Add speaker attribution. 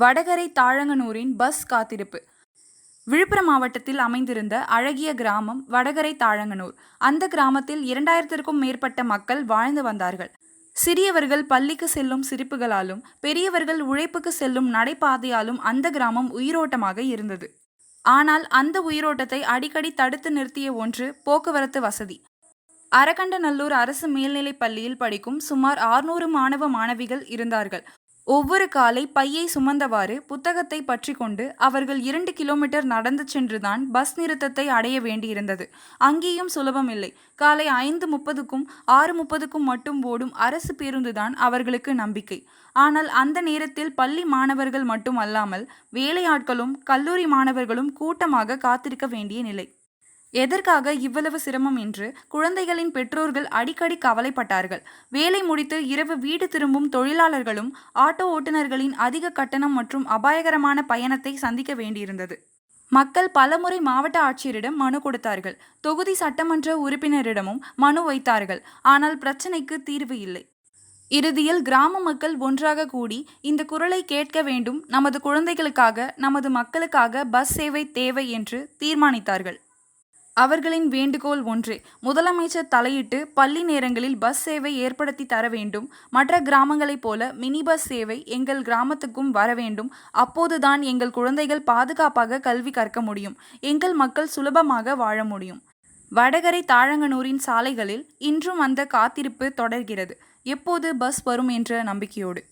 Speaker 1: வடகரை தாழங்கனூரின் bus காத்திருப்பு. விழுப்புரம் மாவட்டத்தில் அமைந்திருந்த அழகிய கிராமம் வடகரை தாழங்கனூர். அந்த கிராமத்தில் இரண்டாயிரத்திற்கும் மேற்பட்ட மக்கள் வாழ்ந்து வந்தார்கள். சிறியவர்கள் பள்ளிக்கு செல்லும் சிரிப்புகளாலும் பெரியவர்கள் உழைப்புக்கு செல்லும் நடைபாதையாலும் அந்த கிராமம் உயிரோட்டமாக இருந்தது. ஆனால் அந்த உயிரோட்டத்தை அடிக்கடி தடுத்து நிறுத்திய ஒன்று போக்குவரத்து வசதி. அரக்கண்டநல்லூர் அரசு மேல்நிலைப் பள்ளியில் படிக்கும் சுமார் ஆறுநூறு மாணவ மாணவிகள் இருந்தார்கள். ஒவ்வொரு காலை பையை சுமந்தவாறு புத்தகத்தை பற்றி கொண்டு அவர்கள் இரண்டு கிலோமீட்டர் நடந்து சென்றுதான் பஸ் நிறுத்தத்தை அடைய வேண்டியிருந்தது. அங்கேயும் சுலபமில்லை காலை ஐந்து முப்பதுக்கும் ஆறு முப்பதுக்கும் மட்டும் ஓடும் அரசு பேருந்துதான் அவர்களுக்கு நம்பிக்கை. ஆனால் அந்த நேரத்தில் பள்ளி மாணவர்கள் மட்டும் அல்லாமல் வேலையாட்களும் கல்லூரி மாணவர்களும் கூட்டமாக காத்திருக்க வேண்டிய நிலை. எதற்காக இவ்வளவு சிரமம் என்று குழந்தைகளின் பெற்றோர்கள் அடிக்கடி கவலைப்பட்டார்கள். வேலை முடித்து இரவு வீடு திரும்பும் தொழிலாளர்களும் ஆட்டோ ஓட்டுநர்களின் அதிக கட்டணம் மற்றும் அபாயகரமான பயணத்தை சந்திக்க வேண்டியிருந்தது. மக்கள் பலமுறை மாவட்ட ஆட்சியரிடம் மனு கொடுத்தார்கள். தொகுதி சட்டமன்ற உறுப்பினரிடமும் மனு வைத்தார்கள். ஆனால் பிரச்சனைக்கு தீர்வு இல்லை. இறுதியில் கிராம மக்கள் ஒன்றாக கூடி இந்த குரலை கேட்க வேண்டும். நமது குழந்தைகளுக்காக நமது மக்களுக்காக பஸ் சேவை தேவை என்று தீர்மானித்தார்கள். அவர்களின் வேண்டுகோள் ஒன்றே. முதலமைச்சர் தலையிட்டு பள்ளி நேரங்களில் பஸ் சேவை ஏற்படுத்தி தர வேண்டும். மற்ற கிராமங்களைப் போல மினி பஸ் சேவை எங்கள் கிராமத்துக்கும் வர வேண்டும். அப்போதுதான் எங்கள் குழந்தைகள் பாதுகாப்பாக கல்வி கற்க முடியும். எங்கள் மக்கள் சுலபமாக வாழ முடியும். வடகரை தாழங்கனூரின் சாலைகளில் இன்றும் அந்த காத்திருப்பு தொடர்கிறது. எப்போது பஸ் வரும் என்ற நம்பிக்கையோடு.